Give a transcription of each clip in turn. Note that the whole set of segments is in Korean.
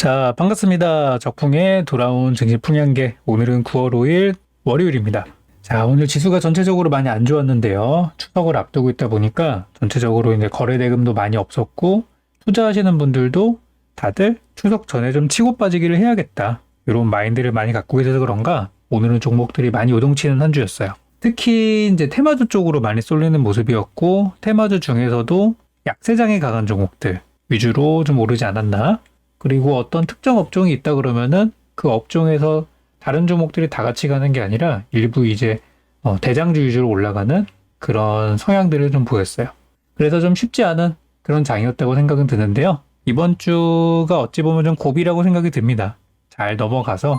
자, 반갑습니다. 적풍에 돌아온 증시풍향계. 오늘은 9월 5일 월요일입니다. 자, 오늘 지수가 전체적으로 많이 안 좋았는데요. 추석을 앞두고 있다 보니까 전체적으로 이제 거래 대금도 많이 없었고 투자하시는 분들도 다들 추석 전에 좀 치고 빠지기를 해야겠다. 이런 마인드를 많이 갖고 계셔서 그런가 오늘은 종목들이 많이 요동치는 한 주였어요. 특히 이제 테마주 쪽으로 많이 쏠리는 모습이었고 테마주 중에서도 약세장에 강한 종목들 위주로 좀 오르지 않았나 그리고 어떤 특정 업종이 있다 그러면은 그 업종에서 다른 종목들이 다 같이 가는 게 아니라 일부 이제 어, 대장주 위주로 올라가는 그런 성향들을 좀 보였어요. 그래서 좀 쉽지 않은 그런 장이었다고 생각은 드는데요. 이번 주가 어찌 보면 좀 고비라고 생각이 듭니다. 잘 넘어가서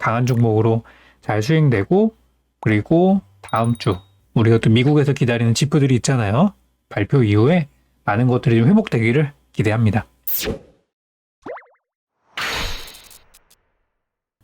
강한 종목으로 잘 수익내고 그리고 다음 주 우리가 또 미국에서 기다리는 지표들이 있잖아요. 발표 이후에 많은 것들이 좀 회복되기를 기대합니다.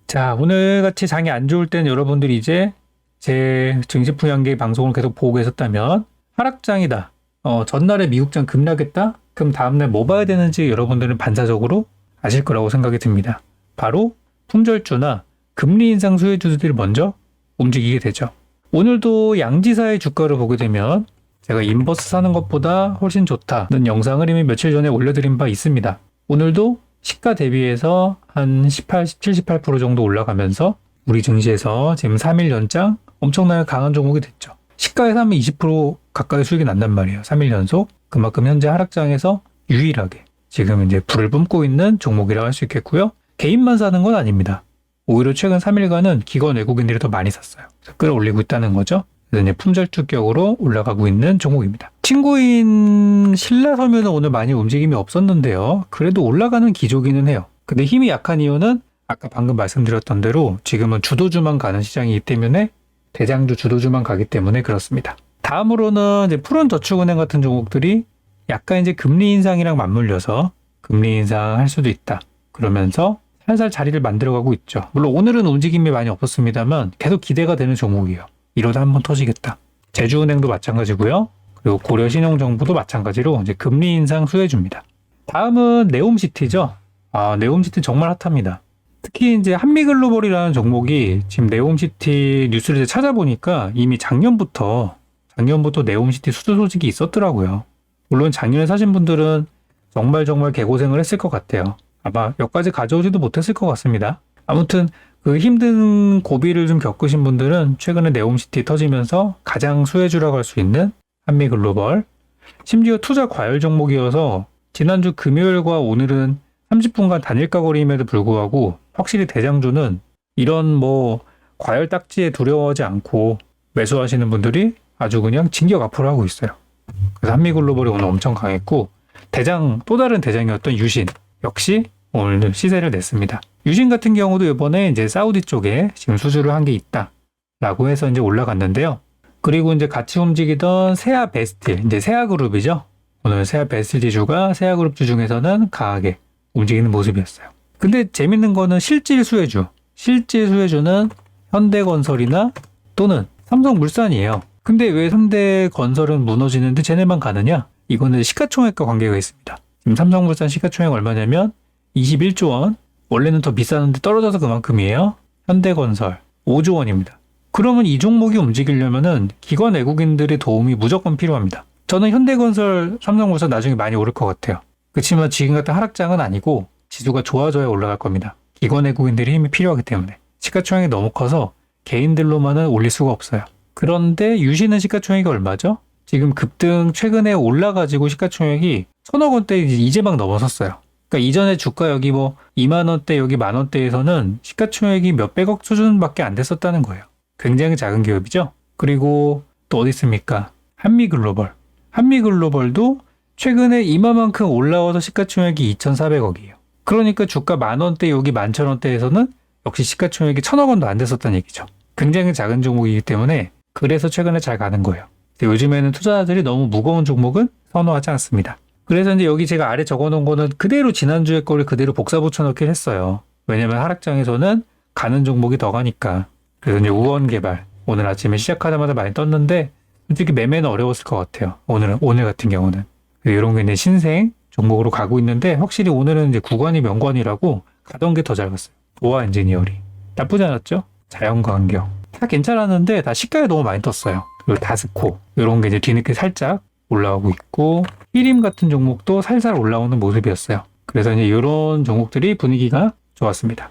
자, 오늘 같이 장이 안 좋을 때는 여러분들이 이제 제 증시풍향계 방송을 계속 보고 계셨다면 하락장이다. 어, 전날에 미국장 급락했다? 그럼 다음날 뭐 봐야 되는지 여러분들은 반사적으로 아실 거라고 생각이 듭니다. 바로 품절주나 금리 인상 수혜주들이 먼저 움직이게 되죠. 오늘도 양지사의 주가를 보게 되면 제가 인버스 사는 것보다 훨씬 좋다는 영상을 이미 며칠 전에 올려드린 바 있습니다. 오늘도 시가 대비해서 한 18, 17, 18% 정도 올라가면서 우리 증시에서 지금 3일 연장 엄청나게 강한 종목이 됐죠. 시가에 사면 20% 가까이 수익이 난단 말이에요. 3일 연속. 그만큼 현재 하락장에서 유일하게 지금 이제 불을 뿜고 있는 종목이라고 할 수 있겠고요. 개인만 사는 건 아닙니다. 오히려 최근 3일간은 기관 외국인들이 더 많이 샀어요. 끌어올리고 있다는 거죠. 이제 품절주격으로 올라가고 있는 종목입니다. 친구인 신라 섬유는 오늘 많이 움직임이 없었는데요. 그래도 올라가는 기조기는 해요. 근데 힘이 약한 이유는 아까 방금 말씀드렸던 대로 지금은 주도주만 가는 시장이기 때문에 대장주 주도주만 가기 때문에 그렇습니다. 다음으로는 이제 푸른 저축은행 같은 종목들이 약간 이제 금리 인상이랑 맞물려서 금리 인상 할 수도 있다. 그러면서 살살 자리를 만들어가고 있죠. 물론 오늘은 움직임이 많이 없었습니다만 계속 기대가 되는 종목이에요. 이러다 한번 터지겠다. 제주은행도 마찬가지고요. 그리고 고려신용정부도 마찬가지로 이제 금리 인상 수혜줍니다. 다음은 네옴시티죠. 아, 네옴시티 정말 핫합니다. 특히 이제 한미글로벌이라는 종목이 지금 네옴시티 뉴스를 이제 찾아보니까 이미 작년부터 작년부터 네옴시티 수주 소식이 있었더라고요. 물론 작년에 사신 분들은 정말 정말 개고생을 했을 것 같아요. 아마 여기까지 가져오지도 못했을 것 같습니다. 아무튼 그 힘든 고비를 좀 겪으신 분들은 최근에 네옴시티 터지면서 가장 수혜주라고 할 수 있는 한미 글로벌 심지어 투자 과열 종목이어서 지난주 금요일과 오늘은 30분간 단일가 거리임에도 불구하고 확실히 대장주는 이런 뭐 과열 딱지에 두려워하지 않고 매수하시는 분들이 아주 그냥 진격 앞으로 하고 있어요. 그래서 한미 글로벌이 오늘 엄청 강했고 대장 또 다른 대장이었던 유신 역시 오늘 시세를 냈습니다. 유신 같은 경우도 이번에 이제 사우디 쪽에 지금 수주를 한 게 있다라고 해서 이제 올라갔는데요. 그리고 이제 같이 움직이던 세아 베스트 이제 세아 그룹이죠. 오늘 세아 베스트 지주가 세아 그룹 주 중에서는 강하게 움직이는 모습이었어요. 근데 재밌는 거는 실질 수혜주. 실질 수혜주는 현대건설이나 또는 삼성물산이에요. 근데 왜 현대건설은 무너지는데 쟤네만 가느냐? 이거는 시가총액과 관계가 있습니다. 지금 삼성물산 시가총액 얼마냐면 21조 원. 원래는 더 비쌌는데 떨어져서 그만큼이에요. 현대건설 5조 원입니다. 그러면 이 종목이 움직이려면은 기관 외국인들의 도움이 무조건 필요합니다. 저는 현대건설, 삼성물산 나중에 많이 오를 것 같아요. 그렇지만 지금 같은 하락장은 아니고 지수가 좋아져야 올라갈 겁니다. 기관 외국인들의 힘이 필요하기 때문에 시가총액이 너무 커서 개인들로만은 올릴 수가 없어요. 그런데 유시는 시가총액이 얼마죠? 지금 급등 최근에 올라가지고 시가총액이 천억 원대 이제 막 넘어섰어요. 그러니까 이전에 주가 여기 뭐 2만 원대 여기 만 원대에서는 시가총액이 몇백억 수준밖에 안 됐었다는 거예요. 굉장히 작은 기업이죠. 그리고 또 어디 있습니까? 한미글로벌. 한미글로벌도 최근에 이마만큼 올라와서 시가총액이 2,400억이에요. 그러니까 주가 만 원대 여기 만천 원대에서는 역시 시가총액이 천억 원도 안 됐었다는 얘기죠. 굉장히 작은 종목이기 때문에 그래서 최근에 잘 가는 거예요. 요즘에는 투자자들이 너무 무거운 종목은 선호하지 않습니다. 그래서 이제 여기 제가 아래 적어놓은 거는 그대로 지난주에 거를 그대로 복사 붙여넣긴 했어요. 왜냐면 하락장에서는 가는 종목이 더 가니까. 그래서 이제 우원 개발 오늘 아침에 시작하자마자 많이 떴는데 솔직히 매매는 어려웠을 것 같아요. 오늘은 오늘 같은 경우는 이런 게 이제 신생 종목으로 가고 있는데 확실히 오늘은 이제 구간이 명관이라고 가던 게 더 잘 갔어요. 보아 엔지니어링 나쁘지 않았죠? 자연과 환경 다 괜찮았는데 다 시가에 너무 많이 떴어요. 그리고 다스코 이런 게 이제 뒤늦게 살짝 올라오고 있고 히림 같은 종목도 살살 올라오는 모습이었어요. 그래서 이제 이런 종목들이 분위기가 좋았습니다.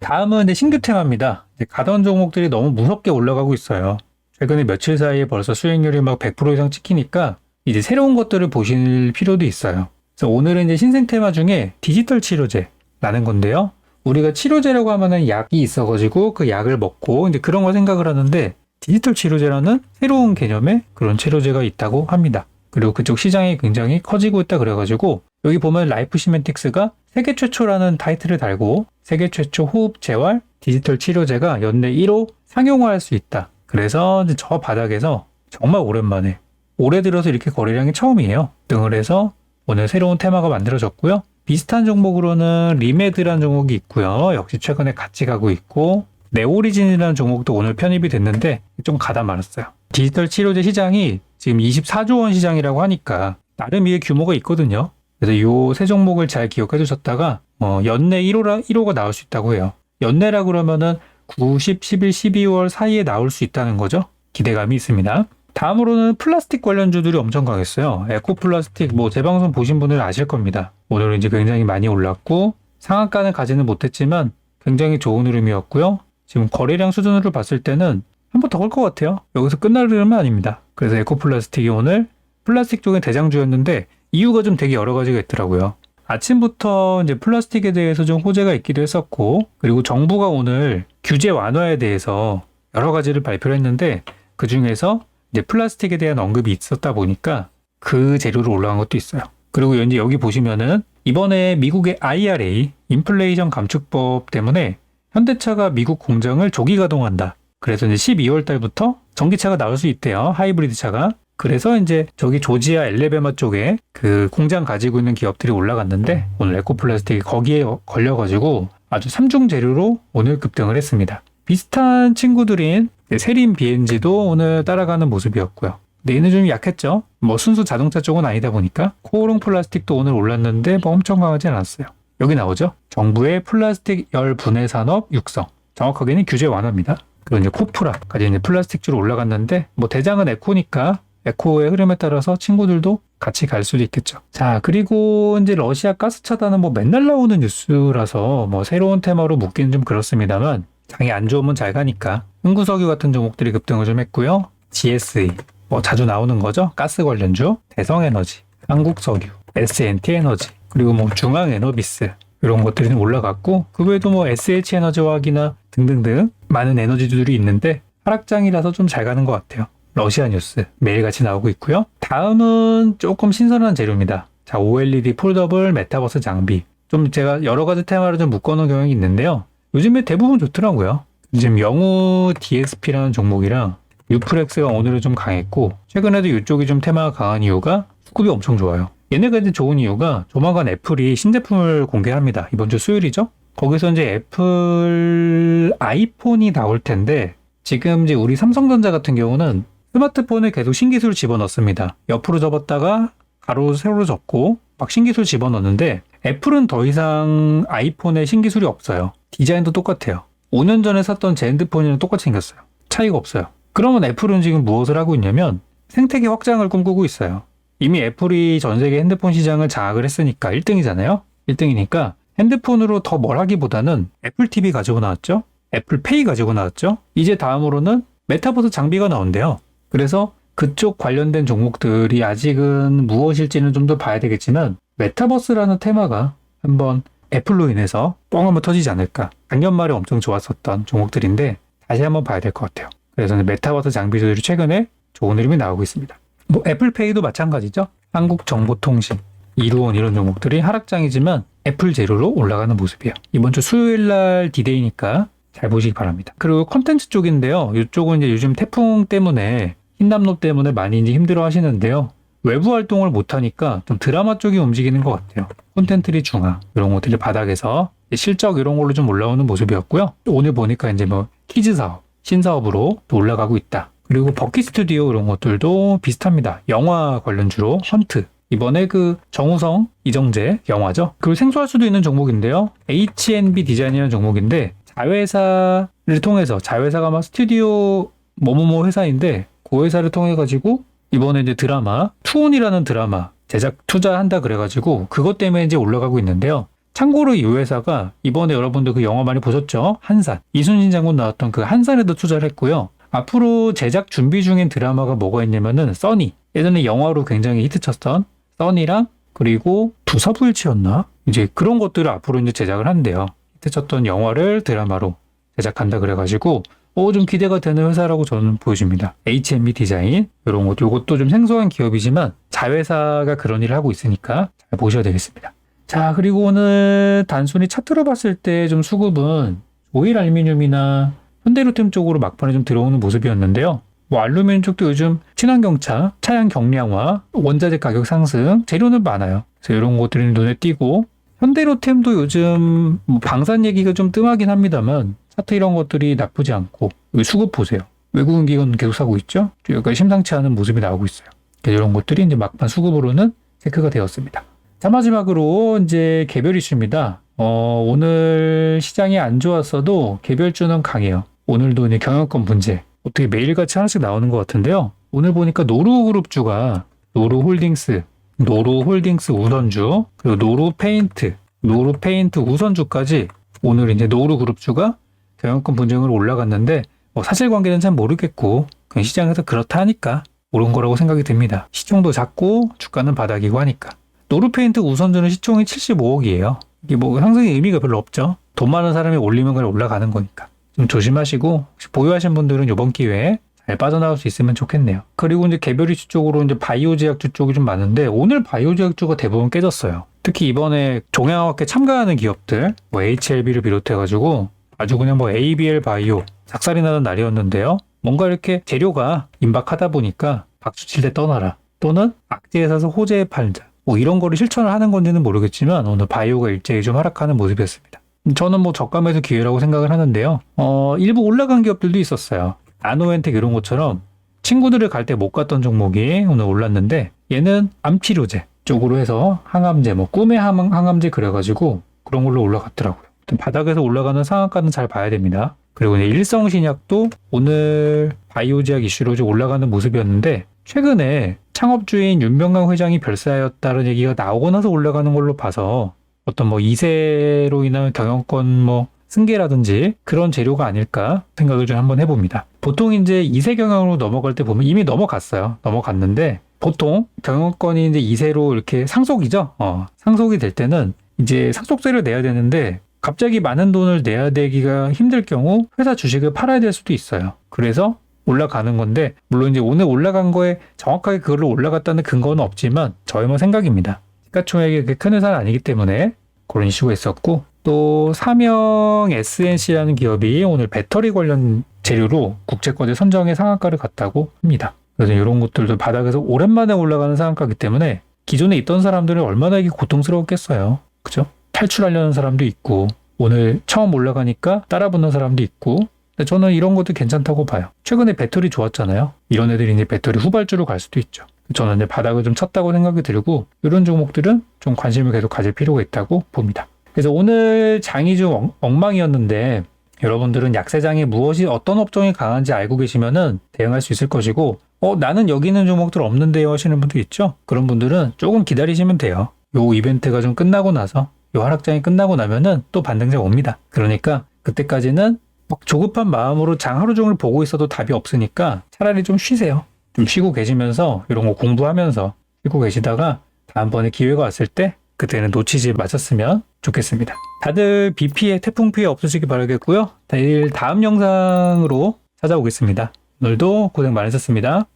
다음은 이제 신규 테마입니다. 이제 가던 종목들이 너무 무섭게 올라가고 있어요. 최근에 며칠 사이에 벌써 수익률이 막 100% 이상 찍히니까 이제 새로운 것들을 보실 필요도 있어요. 그래서 오늘은 이제 신생 테마 중에 디지털 치료제라는 건데요. 우리가 치료제라고 하면은 약이 있어가지고 그 약을 먹고 이제 그런 거 생각을 하는데 디지털 치료제라는 새로운 개념의 그런 치료제가 있다고 합니다. 그리고 그쪽 시장이 굉장히 커지고 있다 그래가지고 여기 보면 라이프 시멘틱스가 세계 최초라는 타이틀을 달고 세계 최초 호흡 재활 디지털 치료제가 연내 1호 상용화할 수 있다. 그래서 저 바닥에서 정말 오랜만에 올해 들어서 이렇게 거래량이 처음이에요. 등을 해서 오늘 새로운 테마가 만들어졌고요. 비슷한 종목으로는 리메드라는 종목이 있고요. 역시 최근에 같이 가고 있고 네오리진이라는 종목도 오늘 편입이 됐는데 좀 가다 말았어요. 디지털 치료제 시장이 지금 24조 원 시장이라고 하니까 나름 이게 규모가 있거든요. 그래서 요 세 종목을 잘 기억해 두셨다가 어, 연내 1호라 1호가 나올 수 있다고 해요. 연내라 그러면은 9, 10, 11, 12월 사이에 나올 수 있다는 거죠. 기대감이 있습니다. 다음으로는 플라스틱 관련주들이 엄청 강했어요. 에코 플라스틱 뭐 재방송 보신 분들 아실 겁니다. 오늘은 이제 굉장히 많이 올랐고 상한가는 가지는 못했지만 굉장히 좋은 흐름이었고요. 지금 거래량 수준으로 봤을 때는 한 번더걸것 같아요. 여기서 흐름은 아닙니다. 그래서 에코 플라스틱이 오늘 플라스틱 쪽의 대장주였는데 이유가 좀 되게 여러 가지가 있더라고요. 아침부터 이제 플라스틱에 대해서 좀 호재가 있기도 했었고, 그리고 정부가 오늘 규제 완화에 대해서 여러 가지를 발표를 했는데, 그 중에서 이제 플라스틱에 대한 언급이 있었다 보니까 그 재료로 올라간 것도 있어요. 그리고 이제 여기 보시면은 이번에 미국의 IRA, 인플레이션 감축법 때문에 현대차가 미국 공장을 조기 가동한다. 그래서 이제 12월 달부터 전기차가 나올 수 있대요. 하이브리드 차가. 그래서 이제 저기 조지아 엘레베마 쪽에 그 공장 가지고 있는 기업들이 올라갔는데 오늘 에코플라스틱이 거기에 걸려가지고 아주 삼중 재료로 오늘 급등을 했습니다. 비슷한 친구들인 세린 BNG도 오늘 따라가는 모습이었고요. 얘는 좀 약했죠. 뭐 순수 자동차 쪽은 아니다 보니까 코오롱 플라스틱도 오늘 올랐는데 뭐 엄청 강하지 않았어요. 여기 나오죠. 정부의 플라스틱 열 분해 산업 육성. 정확하게는 규제 완화입니다. 그리고 이제 코프라까지 이제 플라스틱주로 올라갔는데 뭐 대장은 에코니까 에코의 흐름에 따라서 친구들도 같이 갈 수도 있겠죠. 자, 그리고 이제 러시아 가스 차단은 뭐 맨날 나오는 뉴스라서 뭐 새로운 테마로 묶기는 좀 그렇습니다만 장이 안 좋으면 잘 가니까 흥구석유 같은 종목들이 급등을 좀 했고요. GSE 뭐 자주 나오는 거죠. 가스 관련주, 대성에너지, 한국석유, SNT에너지 그리고 뭐 중앙 에너비스 이런 것들이 올라갔고 그 외에도 뭐 SH에너지화학이나 등등등 많은 에너지들이 있는데 하락장이라서 좀 잘 가는 것 같아요. 러시아 뉴스 매일같이 나오고 있고요. 다음은 조금 신선한 재료입니다. 자, OLED 폴더블 메타버스 장비. 좀 제가 여러 가지 테마를 좀 묶어놓은 경향이 있는데요. 요즘에 대부분 좋더라고요. 지금 영우 DSP라는 종목이랑 유플렉스가 오늘은 좀 강했고 최근에도 이쪽이 좀 테마가 강한 이유가 수급이 엄청 좋아요. 얘네가 이제 좋은 이유가 조만간 애플이 신제품을 공개합니다. 이번 주 수요일이죠? 거기서 이제 애플 아이폰이 나올 텐데 지금 이제 우리 삼성전자 같은 경우는 스마트폰에 계속 신기술 집어넣습니다. 옆으로 접었다가 가로 세로로 접고 막 신기술 집어넣는데 애플은 더 이상 아이폰에 신기술이 없어요. 디자인도 똑같아요. 5년 전에 샀던 제 핸드폰이랑 똑같이 생겼어요. 차이가 없어요. 그러면 애플은 지금 무엇을 하고 있냐면 생태계 확장을 꿈꾸고 있어요. 이미 애플이 전 세계 핸드폰 시장을 장악을 했으니까 1등이잖아요. 1등이니까 핸드폰으로 더 뭘 하기보다는 애플 TV 가지고 나왔죠. 애플 페이 가지고 나왔죠. 이제 다음으로는 메타버스 장비가 나온대요. 그래서 그쪽 관련된 종목들이 아직은 무엇일지는 좀 더 봐야 되겠지만 메타버스라는 테마가 한번 애플로 인해서 뻥 한번 터지지 않을까. 작년 말에 엄청 좋았었던 종목들인데 다시 한번 봐야 될 것 같아요. 그래서 메타버스 장비들이 최근에 좋은 흐름이 나오고 있습니다. 뭐 애플페이도 마찬가지죠. 한국정보통신, 이루온 이런 종목들이 하락장이지만 애플 재료로 올라가는 모습이에요. 이번 주 수요일 날 디데이니까 잘 보시기 바랍니다. 그리고 컨텐츠 쪽인데요. 이쪽은 이제 요즘 태풍 때문에 흰남노 때문에 많이 이제 힘들어 하시는데요. 외부 활동을 못 하니까 좀 드라마 쪽이 움직이는 것 같아요. 콘텐츠리 중화 이런 것들이 바닥에서 실적 이런 걸로 좀 올라오는 모습이었고요. 오늘 보니까 이제 뭐 키즈 사업, 신사업으로 또 올라가고 있다. 그리고 버킷 스튜디오 이런 것들도 비슷합니다. 영화 관련주로 헌트. 이번에 그 정우성, 이정재 영화죠. 그걸 생소할 수도 있는 종목인데요. H&B 디자인이라는 종목인데 자회사를 통해서 자회사가 막 스튜디오 뭐뭐뭐 회사인데 그 회사를 통해 가지고 이번에 이제 드라마 투혼이라는 드라마 제작 투자한다 그래가지고 그것 때문에 이제 올라가고 있는데요. 참고로 이 회사가 이번에 여러분들 그 영화 많이 보셨죠? 한산 이순신 장군 나왔던 그 한산에도 투자를 했고요. 앞으로 제작 준비 중인 드라마가 뭐가 있냐면은 써니 예전에 영화로 굉장히 히트쳤던 써니랑 그리고 두사부일치였나? 이제 그런 것들을 앞으로 이제 제작을 한대요. 히트쳤던 영화를 드라마로 제작한다 그래가지고 어, 좀 기대가 되는 회사라고 저는 보여집니다. H&B 디자인 이런 것, 이것도 좀 생소한 기업이지만 자회사가 그런 일을 하고 있으니까 잘 보셔야 되겠습니다. 자, 그리고 오늘 단순히 차트로 봤을 때 좀 수급은 오일 알루미늄이나 현대로템 쪽으로 막판에 좀 들어오는 모습이었는데요. 뭐 알루미늄 쪽도 요즘 친환경차, 차량 경량화, 원자재 가격 상승, 재료는 많아요. 그래서 이런 것들이 눈에 띄고 현대로템도 요즘 뭐 방산 얘기가 좀 뜸하긴 합니다만 차트 이런 것들이 나쁘지 않고 수급 보세요. 외국인 기관 계속 사고 있죠. 좀 약간 심상치 않은 모습이 나오고 있어요. 이런 것들이 이제 막판 수급으로는 체크가 되었습니다. 자 마지막으로 이제 개별 이슈입니다. 어, 오늘 시장이 안 좋았어도 개별주는 강해요. 오늘도 이제 경영권 문제 어떻게 매일같이 하나씩 나오는 것 같은데요. 오늘 보니까 노루그룹주가 노루홀딩스, 노루홀딩스 우선주, 그리고 노루페인트, 노루페인트 우선주까지 오늘 이제 노루그룹주가 경영권 분쟁으로 올라갔는데 뭐 사실관계는 잘 모르겠고 그냥 시장에서 그렇다 하니까 오른 거라고 생각이 듭니다. 시총도 작고 주가는 바닥이고 하니까. 노루페인트 우선주는 시총이 75억이에요. 이게 뭐 상승의 의미가 별로 없죠. 돈 많은 사람이 올리면 그냥 올라가는 거니까. 좀 조심하시고 보유하신 분들은 이번 기회에 잘 빠져나올 수 있으면 좋겠네요. 그리고 이제 개별 이슈 쪽으로 이제 바이오 제약주 쪽이 좀 많은데 오늘 바이오 제약주가 대부분 깨졌어요. 특히 이번에 종양학회 참가하는 기업들, 뭐 HLB를 비롯해 가지고 아주 그냥 뭐 ABL 바이오 작살이 나는 날이었는데요. 뭔가 이렇게 재료가 임박하다 보니까 박수 칠때 떠나라 또는 악재에 사서 호재에 팔자 뭐 이런 거를 실천을 하는 건지는 모르겠지만 오늘 바이오가 일제히 좀 하락하는 모습이었습니다. 저는 뭐 저감에서 기회라고 생각을 하는데요. 어, 일부 올라간 기업들도 있었어요. 나노엔텍 이런 것처럼 친구들을 갈 때 못 갔던 종목이 오늘 올랐는데 얘는 암치료제 쪽으로 해서 항암제 뭐 꿈의 항, 항암제 그래가지고 그런 걸로 올라갔더라고요. 바닥에서 올라가는 상한가는 잘 봐야 됩니다. 그리고 일성신약도 오늘 바이오제약 이슈로 좀 올라가는 모습이었는데 최근에 창업주인 윤병강 회장이 별사였다는 얘기가 나오고 나서 올라가는 걸로 봐서 어떤 뭐 이세로 인한 경영권 뭐 승계라든지 그런 재료가 아닐까 생각을 좀 한번 해봅니다. 보통 이제 이세 경영으로 넘어갈 때 보면 이미 넘어갔어요. 넘어갔는데 보통 경영권이 이제 이세로 이렇게 상속이죠. 어, 상속이 될 때는 이제 상속세를 내야 되는데 갑자기 많은 돈을 내야 되기가 힘들 경우 회사 주식을 팔아야 될 수도 있어요. 그래서 올라가는 건데 물론 이제 오늘 올라간 거에 정확하게 그걸로 올라갔다는 근거는 없지만 저희만 생각입니다. 시가총액이 그렇게 큰 회사는 아니기 때문에 그런 이슈가 있었고 또 사명 SNC라는 기업이 오늘 배터리 관련 재료로 국제거래 선정의 상한가를 갔다고 합니다. 그래서 이런 것들도 바닥에서 오랜만에 올라가는 상한가기 때문에 기존에 있던 사람들은 얼마나 이게 고통스러웠겠어요. 그죠? 탈출하려는 사람도 있고 오늘 처음 올라가니까 따라 붙는 사람도 있고 근데 저는 이런 것도 괜찮다고 봐요. 최근에 배터리 좋았잖아요. 이런 애들이 이제 배터리 후발주로 갈 수도 있죠. 저는 이제 바닥을 좀 쳤다고 생각이 들고 이런 종목들은 좀 관심을 계속 가질 필요가 있다고 봅니다. 그래서 오늘 장이 좀 엉- 엉망이었는데 여러분들은 약세장에 무엇이 어떤 업종이 강한지 알고 계시면은 대응할 수 있을 것이고 어 나는 여기 있는 종목들 없는데요 하시는 분들 있죠? 그런 분들은 조금 기다리시면 돼요. 요 이벤트가 좀 끝나고 나서 요 하락장이 끝나고 나면은 또 반등장 옵니다. 그러니까 그때까지는 막 조급한 마음으로 장 하루 종일 보고 있어도 답이 없으니까 차라리 좀 쉬세요. 좀 쉬고 계시면서 이런 거 공부하면서 쉬고 계시다가 다음번에 기회가 왔을 때 그때는 놓치지 마셨으면 좋겠습니다. 다들 비 피해, 태풍 피해 없으시기 바라겠고요. 내일 다음 영상으로 찾아오겠습니다. 오늘도 고생 많으셨습니다.